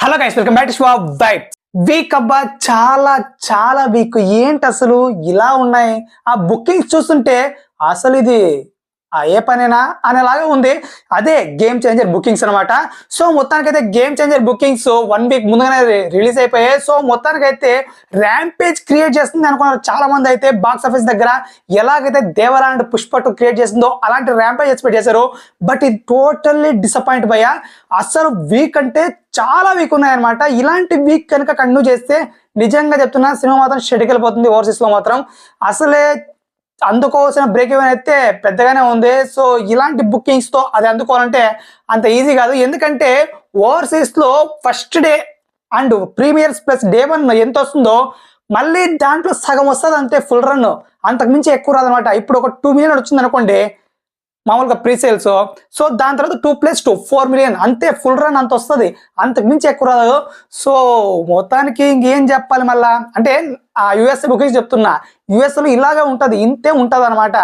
Hello guys welcome back to white week అబ్బా చాలా చాలా వీక్ ఏంటి అసలు? ఇలా ఉన్నాయి? ఆ బుకింగ్స్ చూస్తుంటే అసలు ఇది ఏ పనేనా అనేలాగా ఉంది. అదే గేమ్ చేంజర్ బుకింగ్స్ అనమాట సో మొత్తానికైతే game changer bookings one week ముందుగానే రిలీజ్ అయిపోయాయి. సో మొత్తానికైతే ర్యాంపేజ్ క్రియేట్ చేస్తుంది అనుకున్నారు చాలా మంది అయితే బాక్స్ ఆఫీస్ దగ్గర. ఎలాగైతే Devara and Pushpa two create చేసిందో అలాంటి ర్యాంపేజ్ ఎక్స్పెక్ట్ చేశారు. బట్ ఇది టోటల్లీ డిసప్పాయింట్ భయ్యా. అసలు వీక్ అంటే చాలా వీక్ ఉన్నాయన్నమాట. ఇలాంటి వీక్ కనుక కంటిన్యూ చేస్తే నిజంగా చెప్తున్నా సినిమా మాత్రం షెడ్యూల్ పోతుంది ఓవర్సీస్లో మాత్రం. అసలే అందుకోవాల్సిన బ్రేక్ ఈవెన్ అయితే పెద్దగానే ఉంది. సో ఇలాంటి బుకింగ్స్తో అది అందుకోవాలంటే అంత ఈజీ కాదు. ఎందుకంటే ఓవర్సీస్లో first day and premieres plus day one ఎంత వస్తుందో మళ్ళీ దాంట్లో సగం వస్తుంది అంతే ఫుల్ రన్ అంతకుమించి ఎక్కువ రాదనమాట ఇప్పుడు ఒక టూ మిలియన్ వచ్చింది అనుకోండి మామూలుగా ప్రీ సేల్స్ సో దాని తర్వాత two plus two four million అంతే ఫుల్ రన్ అంత వస్తుంది. అంత మించి ఎక్కువ రాదు. సో మొత్తానికి ఇంకేం చెప్పాలి మళ్ళా? అంటే ఆ యుఎస్ఏ బుకింగ్స్ చెప్తున్నా. US ఇలాగే ఉంటుంది ఇంతే ఉంటుంది అనమాట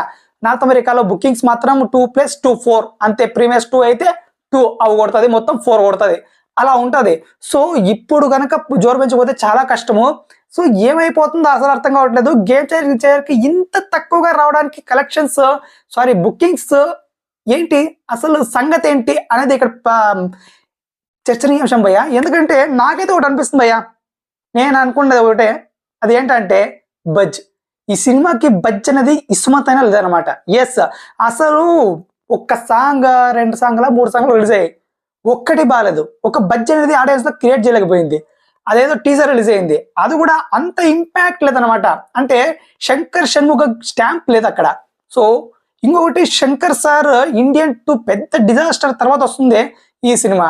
నార్త్ అమెరికాలో బుకింగ్స్ మాత్రం టూ ప్లస్ టూ ఫోర్ అంతే ప్రీమియస్ టూ అయితే టూ అవి కొడుతుంది మొత్తం ఫోర్ కొడుతుంది. అలా ఉంటుంది. సో ఇప్పుడు కనుక జోరు పెంచకపోతే చాలా కష్టము. సో ఏమైపోతుందో అసలు అర్థం కావట్లేదు. గేమ్ చేర్కి ఇంత తక్కువగా రావడానికి కలెక్షన్స్ సారీ బుకింగ్స్ ఏంటి? అసలు సంగతి ఏంటి అనేది ఇక్కడ చర్చనీయాంశం భయ్యా. ఎందుకంటే నాకైతే ఒకటి అనిపిస్తుంది భయ్య. నేను అనుకున్నది ఒకటే. అది ఏంటంటే బజ్. ఈ సినిమాకి బజ్ అనేది ఇస్మత్ అయిన లేదనమాట ఎస్ అసలు ఒక్క సాంగ్ రెండు సాంగ్ల మూడు సాంగ్లు రిలీజ్ అయ్యాయి. ఒక్కటి బాగాలేదు ఒక బడ్జ్ అనేది ఆడియన్స్లో క్రియేట్ చేయలేకపోయింది. అదేదో టీజర్ రిలీజ్ అయింది. అది కూడా అంత ఇంపాక్ట్ లేదనమాట అంటే శంకర్ షణ్ముఖ స్టాంప్ లేదు అక్కడ. సో ఇంకొకటి శంకర్ సార్ ఇండియన్ టు పెద్ద డిజాస్టర్ తర్వాత వస్తుంది ఈ సినిమా.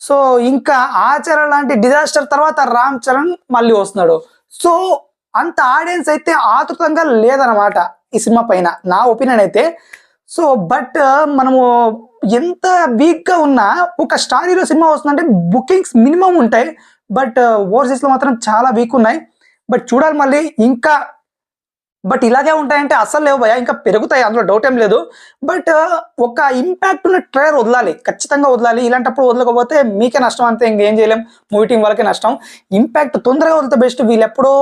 సో ఇంకా ఆచార లాంటి డిజాస్టర్ తర్వాత రామ్ చరణ్ మళ్ళీ వస్తున్నాడు. సో అంత ఆడియన్స్ అయితే ఆతృతంగా లేదనమాట ఈ సినిమా పైన. నా ఒపీనియన్ అయితే. సో బట్ మనము ఎంత వీక్గా ఉన్నా ఒక స్టార్ హీరో సినిమా వస్తుందంటే బుకింగ్స్ మినిమం ఉంటాయి. బట్ ఓవర్సీస్లో uh, మాత్రం చాలా వీక్ ఉన్నాయి. బట్ చూడాలి మళ్ళీ ఇంకా బట్ ఇలాగే ఉంటాయంటే అసలు లేవు భయ ఇంకా పెరుగుతాయి అందులో డౌట్ ఏం లేదు. బట్ uh, ఒక ఇంపాక్ట్ ఉన్న ట్రైలర్ వదలాలి. ఖచ్చితంగా వదలాలి. ఇలాంటప్పుడు వదలకపోతే మీకే నష్టం. అంతే ఇంకేం చేయలేం. మూవీ టీం వాళ్ళకే నష్టం. ఇంపాక్ట్ తొందరగా వదిలితే బెస్ట్ వీళ్ళు ఎప్పుడో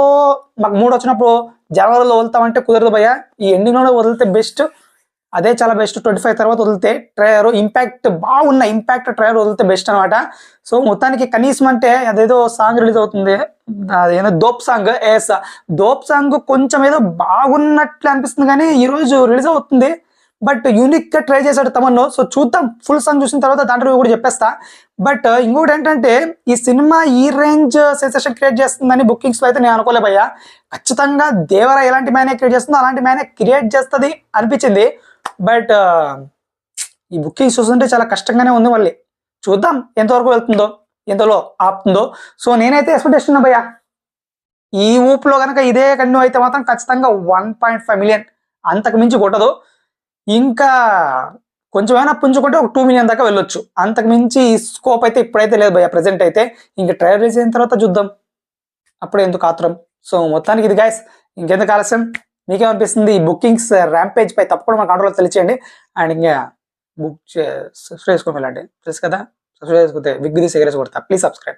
మాకు మూడు వచ్చినప్పుడు జనవరిలో వదులుతామంటే కుదరదు భయ ఈ ఎండింగ్లోనే వదిలితే బెస్ట్ అదే చాలా బెస్ట్ ట్వంటీ ఫైవ్ తర్వాత వదిలితే ట్రయర్ ఇంపాక్ట్ బాగున్న ఇంపాక్ట్ ట్రయర్ వదిలితే బెస్ట్ అనమాట సో మొత్తానికి కనీసం అంటే అదేదో సాంగ్ రిలీజ్ అవుతుంది. అదేదో dope song yes dope song కొంచెం ఏదో బాగున్నట్లు అనిపిస్తుంది కానీ ఈరోజు రిలీజ్ అవుతుంది. బట్ యూనిక్గా ట్రై చేశాడు తమన్ను. సో చూద్దాం. ఫుల్ సాంగ్ చూసిన తర్వాత దాంట్లో కూడా చెప్పేస్తా. బట్ ఇంకోటి ఏంటంటే ఈ సినిమా ఈ రేంజ్ సెన్సేషన్ క్రియేట్ చేస్తుందని బుకింగ్స్లో అయితే నేను అనుకోలేబయ్యా ఖచ్చితంగా దేవర ఎలాంటి మ్యానే క్రియేట్ చేస్తుందో అలాంటి మ్యానే క్రియేట్ చేస్తుంది అనిపించింది. బట్ ఈ బుకింగ్ చూస్తుంటే చాలా కష్టంగానే ఉంది మళ్ళీ. చూద్దాం ఎంతవరకు వెళ్తుందో ఎంతలో ఆపుతుందో. సో నేనైతే ఎక్స్పెక్టేషన్ భయ్య భయ్యా ఈ ఊపులో కనుక ఇదే కంటిన్యూ అయితే మాత్రం ఖచ్చితంగా వన్ పాయింట్ ఫైవ్ మిలియన్ అంతకు మించి కొట్టదు. ఇంకా కొంచెమైనా పుంజుకుంటే ఒక టూ మిలియన్ దాకా వెళ్ళొచ్చు. అంతకు మించి స్కోప్ అయితే ఇప్పుడైతే లేదు భయ్య ప్రజెంట్ అయితే. ఇంకా ట్రయల్ రిలీజ్ అయిన తర్వాత చూద్దాం. అప్పుడే ఎందుకు ఆత్రం? సో మొత్తానికి ఇది గాయస్ ఇంకెందుకు ఆలస్యం? మీకేమనిపిస్తుంది? ఈ బుకింగ్స్ ర్యాంపేజ్ పై తప్పకుండా మన కంట్రోల్ తెలియచేయండి. అండ్ ఇంకా బుక్ సబ్స్క్రైబ్ చేసుకోండి వెళ్ళండి తెలుసు కదా? సబ్స్క్రైబ్ చేసుకుంటే విగ్గు తీసి ఎగరేసి కొడతా ప్లీజ్ సబ్స్క్రైబ్